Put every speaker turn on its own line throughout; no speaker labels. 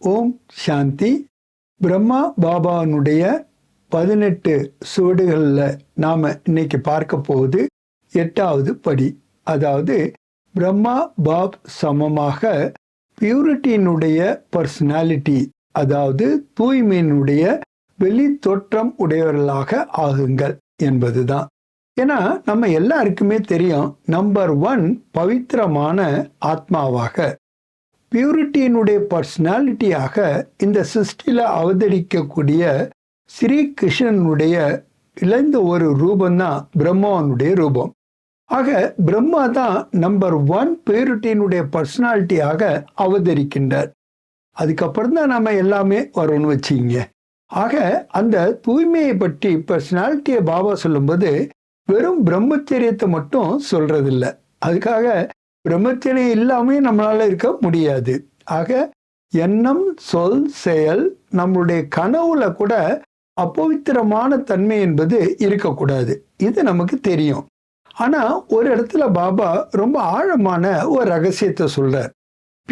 ஓம் சாந்தி. பிரம்மா பாபானுடைய பதினெட்டு சுவடுகளில் நாம் இன்னைக்கு பார்க்க போகுது எட்டாவது படி. அதாவது பிரம்மா பாப் சமமாக பியூரிட்டியினுடைய பர்சனாலிட்டி அதாவது தூய்மையினுடைய வெளி தோற்றம் உடையவர்களாக ஆகுங்கள் என்பதுதான். ஏன்னா நம்ம எல்லாருக்குமே தெரியும் நம்பர் ஒன் பவித்திரமான ஆத்மாவாக. பியூரிட்டியினுடைய பர்சனாலிட்டியாக இந்த சிருஷ்டியில் அவதரிக்கக்கூடிய ஸ்ரீ கிருஷ்ணனுடைய இழந்த ஒரு ரூபம்தான் பிரம்மாவனுடைய ரூபம். ஆக பிரம்மா தான் நம்பர் ஒன் பியூரிட்டியினுடைய பர்சனாலிட்டியாக அவதரிக்கின்றார். அதுக்கப்புறம் தான் நம்ம எல்லாமே வரும்னு வச்சிங்க ஆக அந்த தூய்மையை பற்றி பர்சனாலிட்டியை பாபா சொல்லும்போது வெறும் பிரம்மச்சரியத்தை மட்டும் சொல்றதில்லை. அதுக்காக பிரம்மச்சரியம் இல்லாமே நம்மளால இருக்க முடியாது. ஆக எண்ணம் சொல் செயல் நம்மளுடைய கனவுல கூட அப்பவித்திரமான தன்மை என்பது இருக்கக்கூடாது. இது நமக்கு தெரியும். ஆனா ஒரு இடத்துல பாபா ரொம்ப ஆழமான ஒரு ரகசியத்தை சொல்றார்.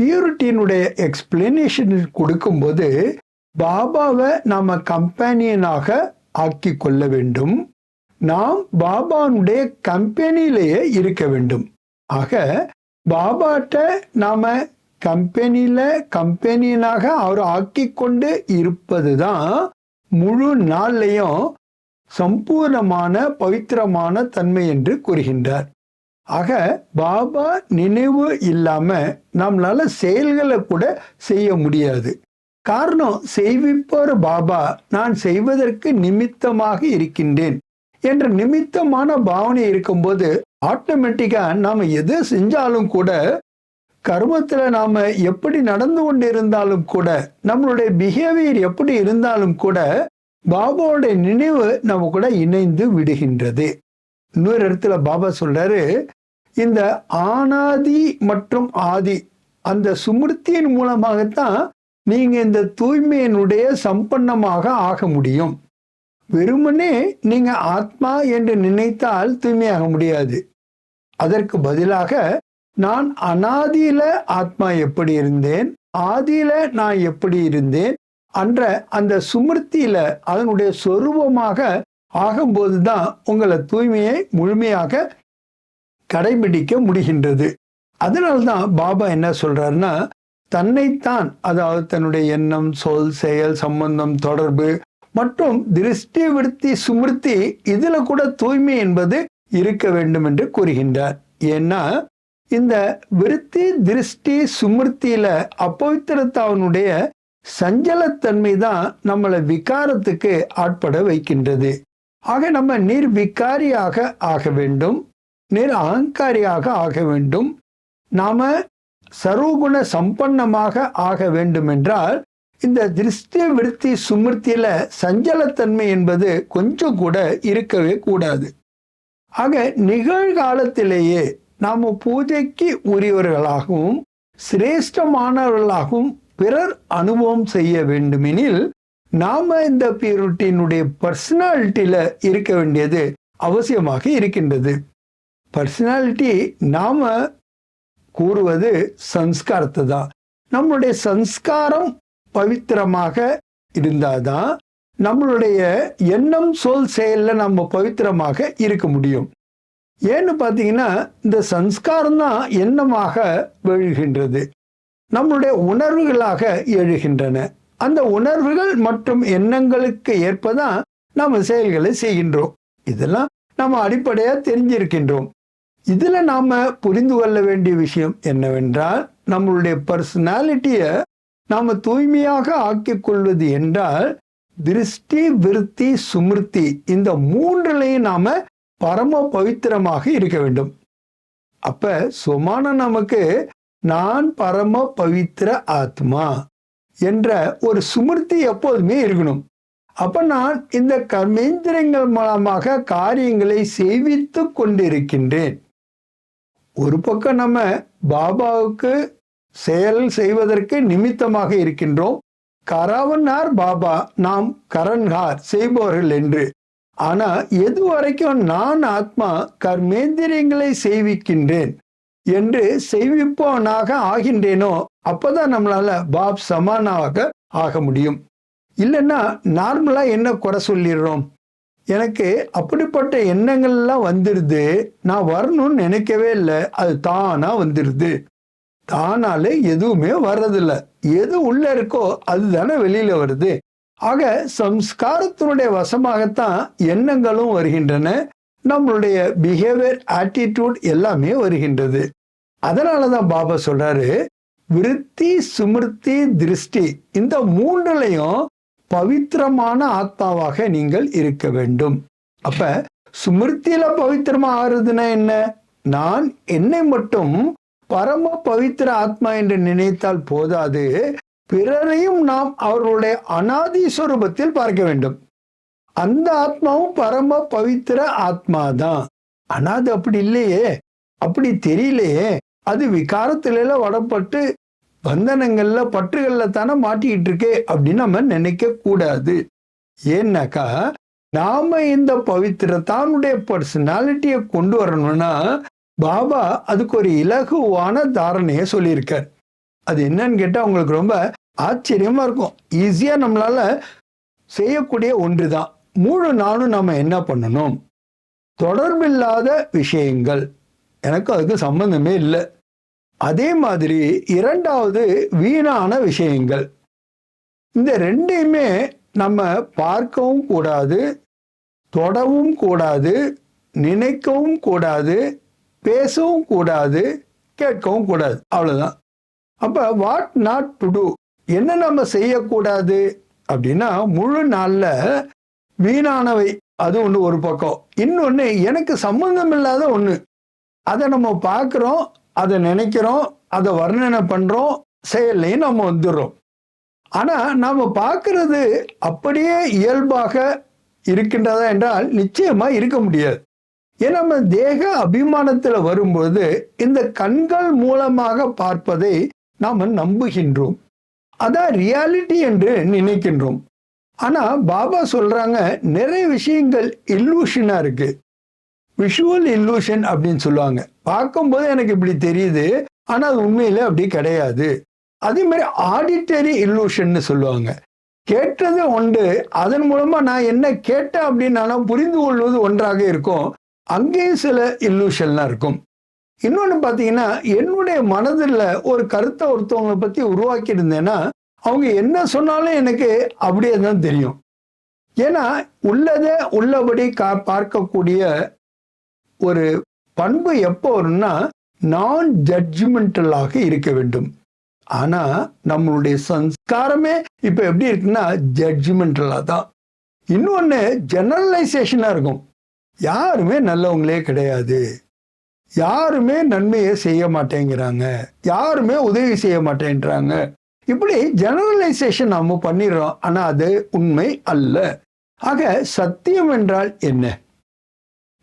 பியூரிட்டியினுடைய எக்ஸ்பிளனேஷன் கொடுக்கும்போது பாபாவை நாம கம்பேனியனாக ஆக்கி கொள்ள வேண்டும். நாம் பாபானுடைய கம்பெனியிலேயே இருக்க வேண்டும். ஆக பாபாட்ட நாம கம்பெனியில கம்பெனியனாக அவர் ஆக்கி கொண்டு இருப்பது தான் முழு நாள்லையும் சம்பூர்ணமான பவித்திரமான தன்மை என்று கூறுகின்றார். ஆக பாபா நினைவு இல்லாம நம்மளால செயல்களை கூட செய்ய முடியாது. காரணம் செய்விப்போர் பாபா நான் செய்வதற்கு நிமித்தமாக இருக்கின்றேன். என்ற நிமித்தமான பாவனை இருக்கும்போது ஆட்டோமேட்டிக்காக நாம் எது செஞ்சாலும் கூட கர்மத்தில் நாம் எப்படி நடந்து கொண்டு இருந்தாலும் கூட நம்மளுடைய பிஹேவியர் எப்படி இருந்தாலும் கூட பாபாவுடைய நினைவு நம்ம கூட இணைந்து விடுகின்றது. இன்னொரு இடத்துல பாபா சொல்றாரு இந்த ஆனாதி மற்றும் ஆதி அந்த சுமிருத்தியின் மூலமாகத்தான் நீங்கள் இந்த தூய்மையினுடைய சம்பன்னமாக ஆக முடியும். வெறுமனே நீங்கள் ஆத்மா என்று நினைத்தால் தூய்மையாக முடியாது. அதற்கு பதிலாக நான் அனாதியில ஆத்மா எப்படி இருந்தேன்? ஆதியில நான் எப்படி இருந்தேன்? அன்ற அந்த சுமிருத்தியில அதனுடைய சொரூபமாக ஆகும்போது தான் உங்களை தூய்மையை முழுமையாக கடைபிடிக்க முடிகின்றது. அதனால்தான் பாபா என்ன சொல்றாருன்னா தன்னைத்தான் அதாவது தன்னுடைய எண்ணம் சொல் செயல் சம்பந்தம் தொடர்பு மற்றும் திருஷ்டி விருத்தி சுமிருத்தி இதுல கூட தூய்மை என்பது இருக்க வேண்டும் என்று கூறுகின்றார். ஏன்னா இந்த விருத்தி திருஷ்டி சுமிருத்தியில அப்பவித்திரத்தாவனுடைய சஞ்சலத்தன்மை தான் நம்மளை விகாரத்துக்கு ஆட்பட வைக்கின்றது. ஆக நம்ம நீர் விகாரியாக ஆக வேண்டும். நீர் அகங்காரியாக ஆக வேண்டும். நாம சர்வகுண சம்பன்னமாக ஆக வேண்டும் என்றால் இந்த திருஷ்டி விருத்தி சுமிருத்தியில சஞ்சலத்தன்மை என்பது கொஞ்சம் கூட இருக்கவே கூடாது. ஆக நிகழ்காலத்திலேயே நாம் பூஜைக்கு உரியவர்களாகவும் சிரேஷ்டமானவர்களாகவும் பிறர் அனுபவம் செய்ய வேண்டுமெனில் நாம இந்த பியூரிட்டியினுடைய பர்சனாலிட்டியில இருக்க வேண்டியது அவசியமாக இருக்கின்றது. பர்சனாலிட்டி நாம கூறுவது சம்ஸ்காரத்தை தான் நம்மளுடைய சம்ஸ்காரம் பவித்திரமாக இருந்தாதான் நம்மளுடைய எண்ணம் சொல் செயலில் நம்ம பவித்திரமாக இருக்க முடியும். ஏன்னு பார்த்தீங்கன்னா இந்த சம்ஸ்காரம் தான் எண்ணமாக விழுகின்றது. நம்மளுடைய உணர்வுகளாக எழுகின்றன. அந்த உணர்வுகள் மற்றும் எண்ணங்களுக்கு ஏற்பதான் நம்ம செயல்களை செய்கின்றோம். இதெல்லாம் நம்ம அடிப்படையாக தெரிஞ்சிருக்கின்றோம். இதில் நாம் புரிந்து கொள்ள வேண்டிய விஷயம் என்னவென்றால் நம்மளுடைய பர்சனாலிட்டியை நாம் தூய்மையாக ஆக்கிக்கொள்வது என்றால் திருஷ்டி விருத்தி சுமிருத்தி இந்த மூன்றுலையும் நாம பரம பவித்திரமாக இருக்க வேண்டும். அப்ப சுமான நமக்கு நான் பரம பவித்திர ஆத்மா என்ற ஒரு சுமிருத்தி எப்போதுமே இருக்கணும். அப்ப நான் இந்த கர்மேந்திரங்கள் மூலமாக காரியங்களை செய்வித்து கொண்டிருக்கின்றேன். ஒரு பக்கம் நம்ம பாபாவுக்கு செயல் செய்வதற்கு நிமித்தமாக இருக்கின்றோம். கரவனார் பாபா நாம் கரன்கார் செய்பவர்கள் என்று. ஆனா எது வரைக்கும் நான் ஆத்மா கர்மேந்திரியங்களை செய்விக்கின்றேன் என்று செய்விப்பவனாக ஆகின்றேனோ அப்பதான் நம்மளால பாப் சமானாக ஆக முடியும். இல்லைன்னா நார்மலா என்ன குறை சொல்லிடுறோம்? எனக்கு அப்படிப்பட்ட எண்ணங்கள்லாம் வந்துடுது நான் வரணும்னு நினைக்கவே இல்லை அது தானா வந்துடுது தானாலே எதுவுமே வர்றதில்ல. எது உள்ள இருக்கோ அதுதானே வெளியில வருது. ஆக சம்ஸ்காரத்தினுடைய வசமாகத்தான் எண்ணங்களும் வருகின்றன. நம்மளுடைய பிஹேவியர் ஆட்டிடியூட் எல்லாமே வருகின்றது. அதனாலதான் பாபா சொல்றாரு விருத்தி சுமிருத்தி திருஷ்டி இந்த மூன்றுலையும் பவித்திரமான ஆத்மாவாக நீங்கள் இருக்க வேண்டும். அப்ப சுமிருத்தியில பவித்திரமா ஆறுதுன்னா என்ன? நான் என்னை மட்டும் பரம பவித்திர ஆத்மா என்று நினைத்தால் போதாது. பிறரையும் நாம் அவர்களுடைய அனாதி ஸ்வரூபத்தில் பார்க்க வேண்டும். அந்த ஆத்மாவும் பரம பவித்திர ஆத்மா தான் அனாது அப்படி இல்லையே. அப்படி தெரியலையே. அது விகாரத்தில வடப்பட்டு பந்தனங்கள்ல பற்றுகள்ல தானே மாட்டிக்கிட்டு இருக்கே அப்படின்னு நம்ம நினைக்க கூடாது. ஏன்னாக்கா நாம இந்த பவித்திர தானுடைய பர்சனாலிட்டியை கொண்டு வரணும்னா பாபா அதுக்கு ஒரு இலகுவான தாரணையை சொல்லியிருக்கார். அது என்னன்னு கேட்டால் உங்களுக்கு ரொம்ப ஆச்சரியமா இருக்கும். ஈஸியாக நம்மளால செய்யக்கூடிய ஒன்று தான் முழு நாளும் நம்ம என்ன பண்ணணும்? தொடர்பில்லாத விஷயங்கள். எனக்கு அதுக்கு சம்பந்தமே இல்லை. அதே மாதிரி இரண்டாவது வீணான விஷயங்கள். இந்த ரெண்டையுமே நம்ம பார்க்கவும் கூடாது தொடவும் கூடாது நினைக்கவும் கூடாது பேசவும் கூடாது கேட்கவும் கூடாது. அவ்வளோதான் அப்போ வாட் நாட் டு டூ என்ன நம்ம செய்யக்கூடாது? அப்படின்னா முழு நாளில் வீணானவை. அது ஒன்று ஒரு பக்கம். இன்னொன்று எனக்கு சம்பந்தம் இல்லாத ஒன்று அதை நம்ம பார்க்குறோம் அதை நினைக்கிறோம் அதை வர்ணனை பண்ணுறோம் செயல்லையும் நம்ம வந்துடுறோம். ஆனால் நாம் பார்க்கறது அப்படியே இயல்பாக இருக்கின்றதா என்றால் நிச்சயமாக இருக்க முடியாது. ஏன்னா நம்ம தேக அபிமானத்தில் வரும்போது இந்த கண்கள் மூலமாக பார்ப்பதை நாம் நம்புகின்றோம். அதான் ரியாலிட்டி என்று நினைக்கின்றோம். ஆனா பாபா சொல்றாங்க நிறைய விஷயங்கள் இல்லூஷனா இருக்கு. விஷுவல் இல்லூஷன் அப்படின்னு சொல்லுவாங்க. பார்க்கும்போது எனக்கு இப்படி தெரியுது ஆனா அது உண்மையில அப்படி கிடையாது. அதே மாதிரி ஆடிட்டரி இல்லூஷன் சொல்லுவாங்க. கேட்டது ஒன்று அதன் மூலமா நான் என்ன கேட்டேன் அப்படின்னு புரிந்து கொள்வது ஒன்றாக இருக்கும். அங்கேயும் சில இல்லூஷன்லாம் இருக்கும். இன்னொன்று பார்த்தீங்கன்னா என்னுடைய மனதில் ஒரு கருத்தை ஒருத்தவங்களை பற்றி உருவாக்கி இருந்தேன்னா அவங்க என்ன சொன்னாலும் எனக்கு அப்படியே தான் தெரியும். ஏன்னா உள்ளதை உள்ளபடி கா பார்க்கக்கூடிய ஒரு பண்பு எப்போ வரும்னா நான் ஜட்ஜ்மெண்டலாக இருக்க வேண்டும். ஆனால் நம்மளுடைய சம்ஸ்காரமே இப்போ எப்படி இருக்குன்னா ஜட்ஜ்மெண்டலாக தான். இன்னொன்று ஜெனரலைசேஷனாக இருக்கும். யாருமே நல்லவங்களே கிடையாது. யாருமே நன்மையை செய்ய மாட்டேங்கிறாங்க. யாருமே உதவி செய்ய மாட்டேன்றாங்க. இப்படி ஜெனரலைசேஷன் நம்ம பண்ணிடுறோம். ஆனால் அது உண்மை அல்ல. ஆக சத்தியம் என்றால் என்ன?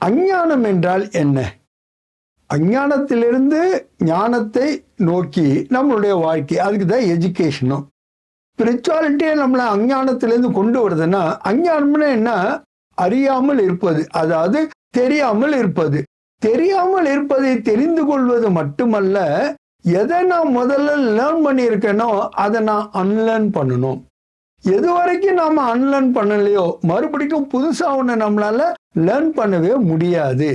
அஞ்ஞானம் என்றால் என்ன? அஞ்ஞானத்திலிருந்து ஞானத்தை நோக்கி நம்மளுடைய வாழ்க்கை. அதுக்கு தான் எஜுகேஷனும் ஸ்பிரிச்சுவாலிட்டியை நம்மளை அஞ்ஞானத்திலேருந்து கொண்டு வருதுன்னா அஞ்ஞானம்னா என்ன? அறியாமல் இருப்பது அதாவது தெரியாமல் இருப்பது. தெரியாமல் இருப்பதை தெரிந்து கொள்வது மட்டுமல்ல எதை நான் முதல்ல லேர்ன் பண்ணியிருக்கேனோ அதை நான் அன்லேர்ன் பண்ணணும். எது வரைக்கும் நாம அன்லேர்ன் பண்ணலையோ மறுபடிக்கும் புதுசாக ஒன்று நம்மளால லேர்ன் பண்ணவே முடியாது.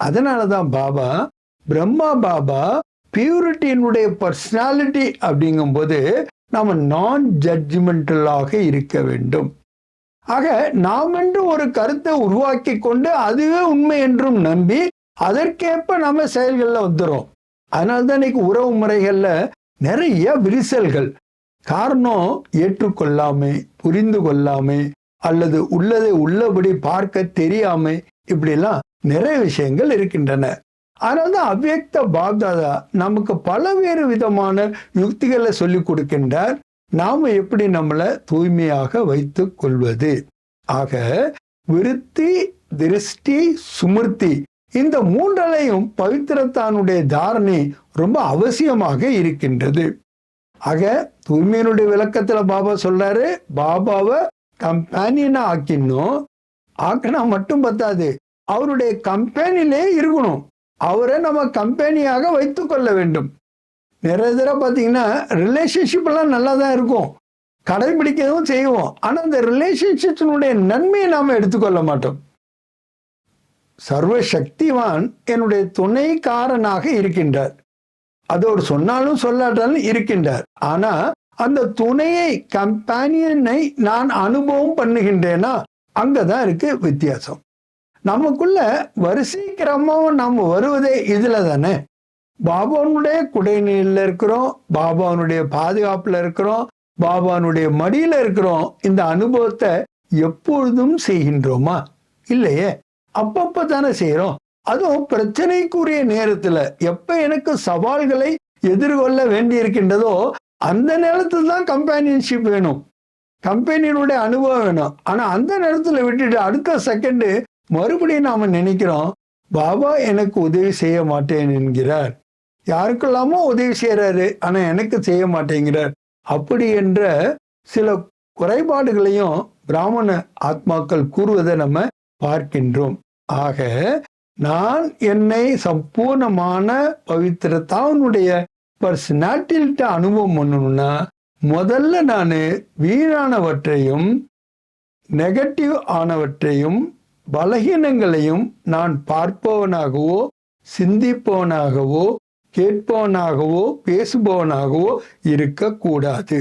அதனாலதான் பாபா பிரம்மா பாபா பியூரிட்டியினுடைய பர்சனாலிட்டி அப்படிங்கும்போது நாம் நான் ஜட்ஜ்மெண்டலாக இருக்க வேண்டும். ஆக நாம் என்று ஒரு கருத்தை உருவாக்கி கொண்டு அதுவே உண்மை என்றும் நம்பி அதற்கேற்ப நம்ம செயல்களில் வந்துடும் அதனால்தான் இன்னைக்கு உறவு முறைகளில் நிறைய விரிசல்கள். காரணம் ஏற்றுக்கொள்ளாமை புரிந்து கொள்ளாமை அல்லது உள்ளதை உள்ளபடி பார்க்க தெரியாமை இப்படிலாம் நிறைய விஷயங்கள் இருக்கின்றன. அதனால்தான் அவ்வியக்த பாப்தாதா நமக்கு பல்வேறு விதமான யுக்திகளை சொல்லி கொடுக்கின்றார். நாம் எப்படி நம்மளை தூய்மையாக வைத்துக் கொள்வது? ஆக விருத்தி திருஷ்டி சுமிருத்தி இந்த மூன்றலையும் பவித்திரத்தானுடைய தாரணை ரொம்ப அவசியமாக இருக்கின்றது. ஆக தூய்மையினுடைய விளக்கத்துல பாபா சொல்றாரு பாபாவை கம்பேனியனா ஆக்கினோம். ஆக்கினா மட்டும் பத்தாது அவருடைய கம்பெனிலே இருக்கணும். அவரை நம்ம கம்பெனியாக வைத்துக் கொள்ள வேண்டும். நிறைய தடவை பார்த்தீங்கன்னா ரிலேஷன்ஷிப்பெல்லாம் நல்லா தான் இருக்கும். கடைபிடிக்கவும் செய்வோம். ஆனால் அந்த ரிலேஷன்ஷிப்பினுடைய நன்மையை நாம் எடுத்துக்கொள்ள மாட்டோம். சர்வ சக்திவான் என்னுடைய துணைக்காரனாக இருக்கின்றார். அதோடு சொன்னாலும் சொல்லாட்டாலும் இருக்கின்றார். ஆனால் அந்த துணையை கம்பானியனை நான் அனுபவம் பண்ணுகின்றேனா அங்கதான் இருக்கு வித்தியாசம். நமக்குள்ள வரிசை கிரமம் நம்ம வருவதே இதில் தானே பாபானுடைய குடைநீரில் இருக்கிறோம் பாபானுடைய பாதுகாப்புல இருக்கிறோம் பாபானுடைய மடியில இருக்கிறோம். இந்த அனுபவத்தை எப்பொழுதும் செய்கின்றோமா? இல்லையே. அப்பப்ப தானே செய்யறோம் அதுவும் பிரச்சனைக்குரிய நேரத்துல எப்ப எனக்கு சவால்களை எதிர்கொள்ள வேண்டி இருக்கின்றதோ அந்த நேரத்தில் தான் கம்பேனியன்ஷிப் வேணும். கம்பெனியினுடைய அனுபவம் வேணும். ஆனா அந்த நேரத்துல விட்டுட்டு அடுத்த செகண்டு மறுபடியும் நாம நினைக்கிறோம் பாபா எனக்கு உதவி செய்ய மாட்டேன் என்கிறார். யாருக்கெல்லாமோ உதவி செய்கிறாரு ஆனால் எனக்கு செய்ய மாட்டேங்கிறார். அப்படி என்ற சில குறைபாடுகளையும் பிராமண ஆத்மாக்கள் கூறுவதை நம்ம பார்க்கின்றோம். ஆக நான் என்னை சம்பூர்ணமான பவித்திரத்தாவனுடைய பர்சனாட்டில்ட்ட அனுபவம் பண்ணணும்னா முதல்ல நான் வீணானவற்றையும் நெகட்டிவ் ஆனவற்றையும் பலகீனங்களையும் நான் பார்ப்பவனாகவோ சிந்திப்பவனாகவோ கேட்பவனாகவோ பேசுபவனாகவோ இருக்கக்கூடாது.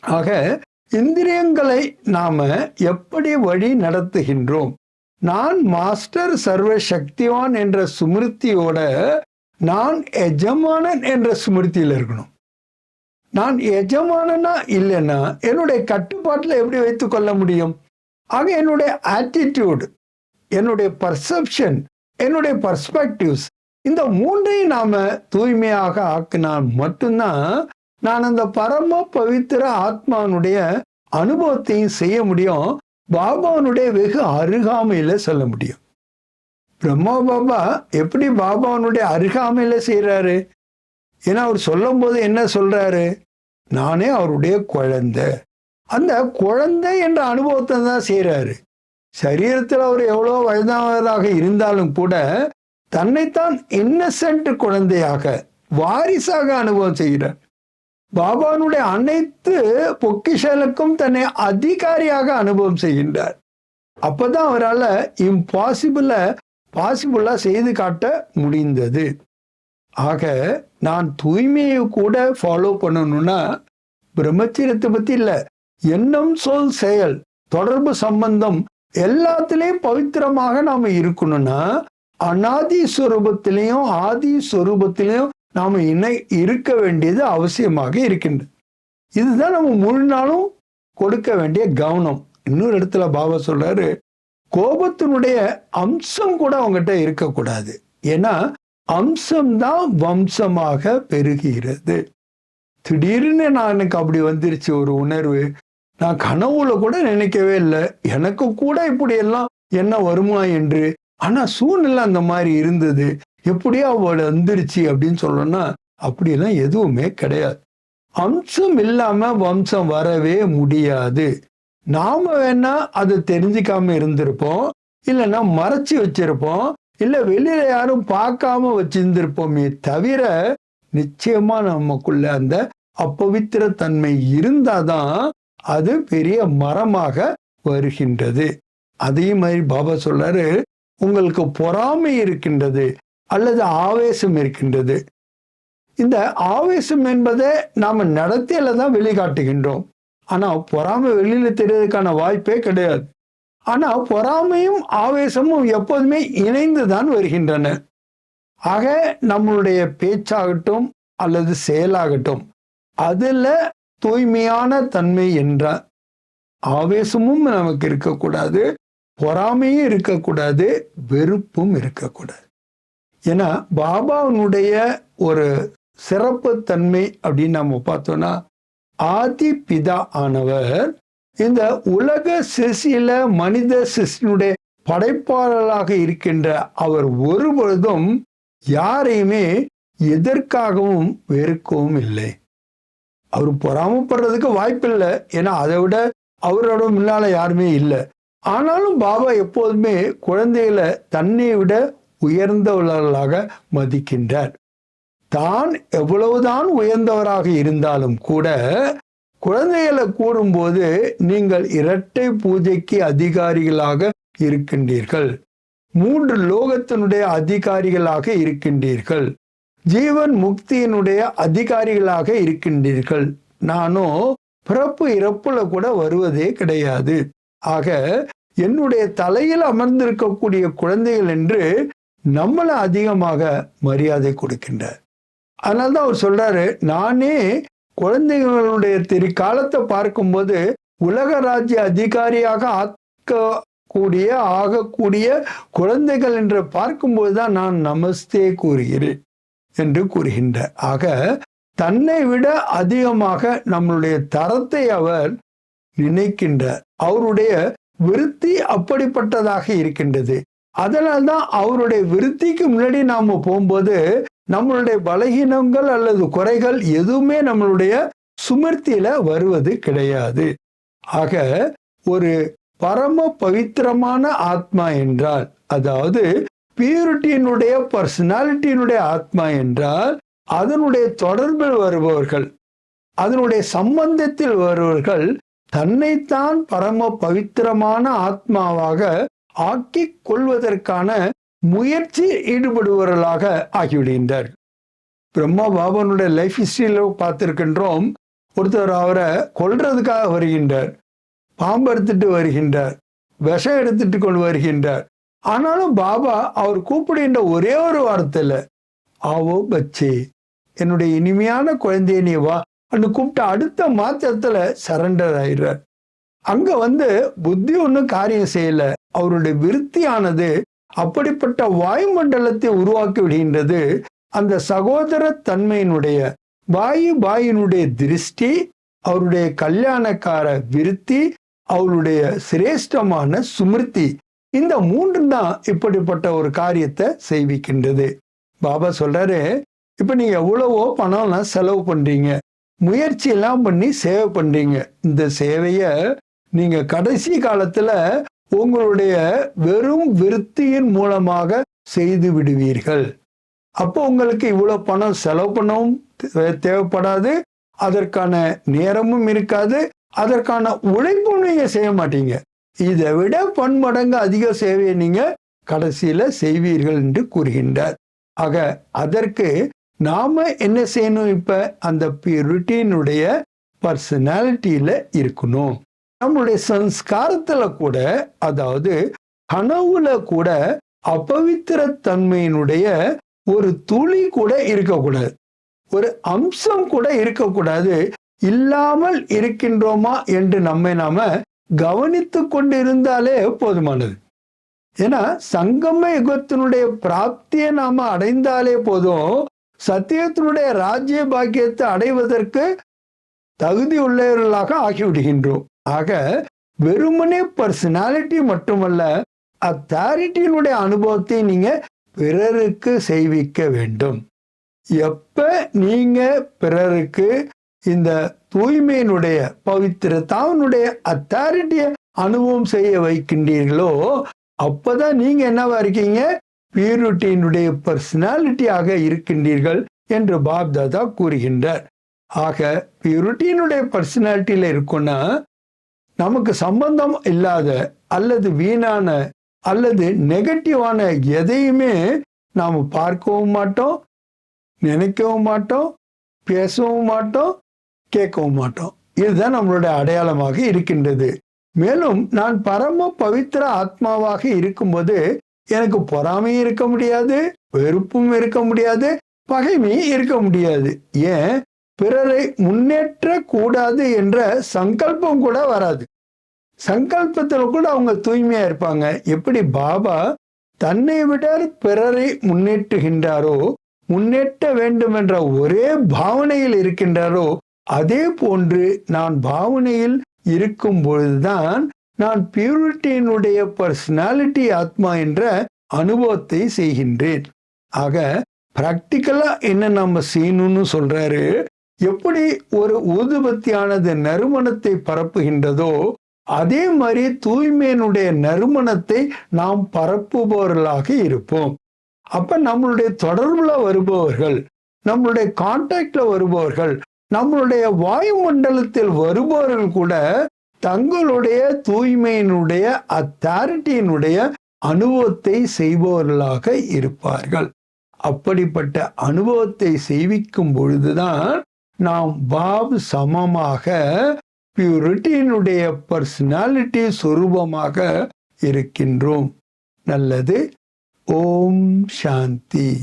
ஆக இந்திரியங்களை நாம எப்படி வழி நடத்துகின்றோம்? நான் மாஸ்டர் சர்வ சக்திவான் என்ற சுமிருத்தியோட நான் எஜமானன் என்ற சுமிருத்தியில் இருக்கணும். நான் எஜமானனா இல்லைன்னா என்னுடைய கட்டுப்பாட்டில் எப்படி வைத்துக் கொள்ள முடியும்? ஆக என்னுடைய ஆட்டிடியூடு என்னுடைய பர்செப்ஷன் என்னுடைய பர்ஸ்பெக்டிவ்ஸ் இந்த மூன்றையும் நாம தூய்மையாக ஆக்கினால் மட்டும்தான் நான் அந்த பரம பவித்திர ஆத்மானுடைய அனுபவத்தையும் செய்ய முடியும். பாபாவனுடைய வெகு அருகாமையில சொல்ல முடியும். பிரம்மா பாபா எப்படி பாபாவனுடைய அருகாமையில செய்யறாரு ஏன்னா அவர் சொல்லும் போது என்ன சொல்றாரு? நானே அவருடைய குழந்தை. அந்த குழந்தை என்ற அனுபவத்தை தான் செய்யறாரு சரீரத்தில் அவர் எவ்வளோ வயதானவராக இருந்தாலும் கூட தன்னைத்தான் இன்னசென்ட் குழந்தையாக வாரிசாக அனுபவம் செய்கிறார். பாபானுடைய அனைத்து பொக்கிஷலுக்கும் தன்னை அதிகாரியாக அனுபவம் செய்கின்றார். அப்பதான் அவரால் இம்பாசிபிளை பாசிபிளா செய்து காட்ட முடிந்தது. ஆக நான் தூய்மையை கூட ஃபாலோ பண்ணணும்னா பிரம்மச்சரியத்தை பத்தி இல்லை எண்ணம் சொல் செயல் தொடர்பு சம்பந்தம் எல்லாத்திலையும் பவித்திரமாக நாம இருக்கணும்னா அனாதி சுரூபத்திலையும் ஆதி சுரூபத்திலையும் நாம் இணை இருக்க வேண்டியது அவசியமாக இருக்கின்றது. இதுதான் நம்ம முழு நாளும் கொடுக்க வேண்டிய கவனம். இன்னொரு இடத்துல பாபா சொல்றாரு கோபத்தினுடைய அம்சம் கூட அவங்ககிட்ட இருக்கக்கூடாது. ஏன்னா அம்சம்தான் வம்சமாக பெருகிறது திடீர்னு நான் எனக்கு அப்படி வந்துருச்சு ஒரு உணர்வு. நான் கனவுல கூட நினைக்கவே இல்லை. எனக்கு கூட இப்படி எல்லாம் என்ன வருமா என்று ஆனால் சூழ்நிலை அந்த மாதிரி இருந்தது. எப்படியோ அவள் வந்துருச்சு அப்படின்னு சொல்லணும்னா அப்படிலாம் எதுவுமே கிடையாது. அம்சம் இல்லாம வம்சம் வரவே முடியாது. நாம வேணா அதை தெரிஞ்சுக்காம இருந்திருப்போம். இல்லைன்னா மறைச்சு வச்சிருப்போம். இல்ல வெளியில யாரும் பார்க்காம வச்சிருந்திருப்போமே தவிர நிச்சயமா நமக்குள்ள அந்த அப்பவித்திர தன்மை இருந்தாதான் அது பெரிய மரமாக வருகின்றது. அதே மாதிரி பாபா சொல்றாரு உங்களுக்கு பொறாமை இருக்கின்றது அல்லது ஆவேசம் இருக்கின்றது. இந்த ஆவேசம் என்பதை நாம் நடத்தியில தான் வெளிக்காட்டுகின்றோம். ஆனால் பொறாமை வெளியில் தெரியறதுக்கான வாய்ப்பே கிடையாது. ஆனால் பொறாமையும் ஆவேசமும் எப்போதுமே இணைந்து தான் வருகின்றன. ஆக நம்மளுடைய பேச்சாகட்டும் அல்லது செயலாகட்டும் அதில் தூய்மையான தன்மை என்ற ஆவேசமும் நமக்கு இருக்கக்கூடாது. பொறாமையும் இருக்கக்கூடாது வெறுப்பும் இருக்கக்கூடாது. ஏன்னா பாபாவினுடைய ஒரு சிறப்பு தன்மை அப்படின்னு நம்ம பார்த்தோம்னா ஆதி பிதா ஆனவர் இந்த உலக சிசியில மனித சிசினுடைய படைப்பாளராக இருக்கின்ற அவர் ஒருபொழுதும் யாரையுமே எதற்காகவும் வெறுக்கவும் இல்லை. அவர் பொறாமப்படுறதுக்கு வாய்ப்பு இல்லை ஏன்னா அதை விட அவரோட முன்னால யாருமே இல்லை. ஆனாலும் பாபா எப்போதுமே குழந்தைகளை தன்னை விட உயர்ந்தவர்களாக மதிக்கின்றார். தான் எவ்வளவுதான் உயர்ந்தவராக இருந்தாலும் கூட குழந்தைகளை கூறும்போது நீங்கள் இரட்டை பூஜைக்கு அதிகாரிகளாக இருக்கின்றீர்கள். மூன்று லோகத்தினுடைய அதிகாரிகளாக இருக்கின்றீர்கள். ஜீவன் முக்தியினுடைய அதிகாரிகளாக இருக்கின்றீர்கள். நானோ பிறப்பு இறப்புல கூட வருவதே கிடையாது. ஆக என்னுடைய தலையில் அமர்ந்திருக்கக்கூடிய குழந்தைகள் என்று நம்மளை அதிகமாக மரியாதை கொடுக்கின்றார். அதனால்தான் அவர் சொல்றாரு நானே குழந்தைகளுடைய திரு காலத்தை பார்க்கும்போது உலக ராஜ்ய அதிகாரியாக ஆக்கக்கூடிய ஆகக்கூடிய குழந்தைகள் என்று பார்க்கும்போது தான் நான் நமஸ்தே கூறுகிறேன் என்று கூறுகின்ற ஆக தன்னை விட அதிகமாக நம்மளுடைய தரத்தை அவர் நினைக்கின்றார். அவருடைய விருத்தி அப்படிப்பட்டதாக இருக்கின்றது. அதனால்தான் அவருடைய விருத்திக்கு முன்னாடி நாம போகும்போது நம்மளுடைய பலகீனங்கள் அல்லது குறைகள் எதுவுமே நம்மளுடைய சுமர்த்தியில வருவது கிடையாது. ஆக ஒரு பரம பவித்திரமான ஆத்மா என்றால் அதாவது பியூரிட்டியினுடைய பர்சனாலிட்டியினுடைய ஆத்மா என்றால் அதனுடைய தொடர்பில் வருபவர்கள் அதனுடைய சம்பந்தத்தில் வருபவர்கள் தன்னைத்தான் பரம பவித்திரமான ஆத்மாவாக ஆக்கிக் கொள்வதற்கான முயற்சி ஈடுபடுபவர்களாக ஆகிவிடுகின்றார். பிரம்மா பாபனுடைய லைஃப் ஹிஸ்டரியில் பார்த்திருக்கின்றோம். ஒருத்தர் அவரை கொல்றதுக்காக வருகின்றார். பாம்பு எடுத்துட்டு வருகின்றார். விஷம் எடுத்துட்டு கொண்டு வருகின்றார். ஆனாலும் பாபா அவர் கூப்பிடுகின்ற ஒரே ஒரு வார்த்தையில் ஆவோ பச்சே என்னுடைய இனிமையான குழந்தைய நீ வா அன்னு கூப்பிட்ட அடுத்த மாத்திரத்துல சரண்டர் ஆயிடுறார். அங்க வந்து புத்தி ஒன்றும் காரியம் செய்யல. அவருடைய விருத்தியானது அப்படிப்பட்ட வாயுமண்டலத்தை உருவாக்கி விடுகின்றது. அந்த சகோதர தன்மையினுடைய வாயு பாயினுடைய திருஷ்டி அவருடைய கல்யாணக்கார விருத்தி அவருடைய சிரேஷ்டமான சுமிருத்தி இந்த மூன்று தான் இப்படிப்பட்ட ஒரு காரியத்தை செய்விக்கின்றது. பாபா சொல்றாரு இப்ப நீங்க எவ்வளவோ பணம்லாம் செலவு பண்றீங்க. முயற்சி எல்லாம் பண்ணி சேவை பண்றீங்க. இந்த சேவைய நீங்க கடைசி காலத்துல உங்களுடைய வெறும் விருத்தியின் மூலமாக செய்து விடுவீர்கள். அப்போ உங்களுக்கு இவ்வளவு பணம் செலவு பண்ணவும் தேவைப்படாது. அதற்கான நேரமும் இருக்காது. அதற்கான உழைப்பும் நீங்க செய்ய மாட்டீங்க. இதை விட பன்மடங்கு அதிக சேவையை நீங்க கடைசியில செய்வீர்கள் என்று கூறுகின்றார். ஆக அதற்கு நாம என்ன செய்யணும் இப்ப? அந்த பியூரிட்டியினுடைய பர்சனாலிட்டியில இருக்கணும். நம்மளுடைய சம்ஸ்காரத்துல கூட அதாவது கனவுல கூட அபவித்திர தன்மையினுடைய ஒரு துளி கூட இருக்கக்கூடாது. ஒரு அம்சம் கூட இருக்கக்கூடாது. இல்லாமல் இருக்கின்றோமா என்று நம்மை நாம கவனித்து கொண்டு இருந்தாலே போதுமானது. ஏன்னா சங்கம யுகத்தினுடைய பிராப்தியை நாம அடைந்தாலே போதும். சத்தியத்தினுடைய ராஜ்ய பாக்கியத்தை அடைவதற்கு தகுதி உள்ளவர்களாக ஆகிவிடுகின்றோம். ஆக வெறுமனே பர்சனாலிட்டி மட்டுமல்ல அத்தாரிட்டியினுடைய அனுபவத்தை நீங்க பிறருக்கு செய்விக்க வேண்டும். எப்ப நீங்க பிறருக்கு இந்த தூய்மையினுடைய பவித்திரத்தாவனுடைய அத்தாரிட்டியை அனுபவம் செய்ய வைக்கின்றீர்களோ அப்பதான் நீங்க என்னவா இருக்கீங்க? பியூரிட்டியினுடைய பர்சனாலிட்டியாக இருக்கின்றீர்கள் என்று பாப் தாதா கூறுகின்றார். ஆக பியூரிட்டியினுடைய பர்சனாலிட்டியில இருக்கும்னா நமக்கு சம்பந்தம் இல்லாத அல்லது வீணான அல்லது நெகட்டிவான எதையுமே நாம் பார்க்கவும் மாட்டோம் நினைக்கவும் மாட்டோம் பேசவும் மாட்டோம் கேட்கவும் மாட்டோம். இதுதான் நம்மளுடைய அடையாளமாக இருக்கின்றது. மேலும் நான் பரம பவித்திர ஆத்மாவாக இருக்கும்போது எனக்கு பொறாமையும் இருக்க முடியாது வெறுப்பும் இருக்க முடியாது பகைமையும் இருக்க முடியாது. ஏன்? பிறரை முன்னேற்ற கூடாது என்ற சங்கல்பம் கூட வராது. சங்கல்பத்தில் கூட அவங்க தூய்மையா இருப்பாங்க. எப்படி பாபா தன்னை விட பிறரை முன்னேற்றுகின்றாரோ முன்னேற்ற வேண்டும் என்ற ஒரே பாவனையில் இருக்கின்றாரோ அதே போன்று நான் பாவனையில் இருக்கும் பொழுதுதான் நான் பியூரிட்டியினுடைய பர்சனாலிட்டி ஆத்மா என்ற அனுபவத்தை செய்கின்றேன். ஆக ப்ராக்டிக்கலாக என்ன நம்ம செய்யணும்னு சொல்றாரு? எப்படி ஒரு ஊதுபத்தியானது நறுமணத்தை பரப்புகின்றதோ அதே மாதிரி தூய்மையினுடைய நறுமணத்தை நாம் பரப்புபவர்களாக இருப்போம். அப்ப நம்மளுடைய தொடர்புல வருபவர்கள் நம்மளுடைய கான்டாக்ட்ல வருபவர்கள் நம்மளுடைய வாயுமண்டலத்தில் வருபவர்கள் கூட தங்களுடைய தூய்மையினுடைய அத்தாரிட்டியினுடைய அனுபவத்தை செய்பவர்களாக இருப்பார்கள். அப்படிப்பட்ட அனுபவத்தை செய்விக்கும் பொழுதுதான் நாம் பாப் சமமாக பியூரிட்டியினுடைய பர்சனாலிட்டி சுரூபமாக இருக்கின்றோம். நல்லது. ஓம் சாந்தி.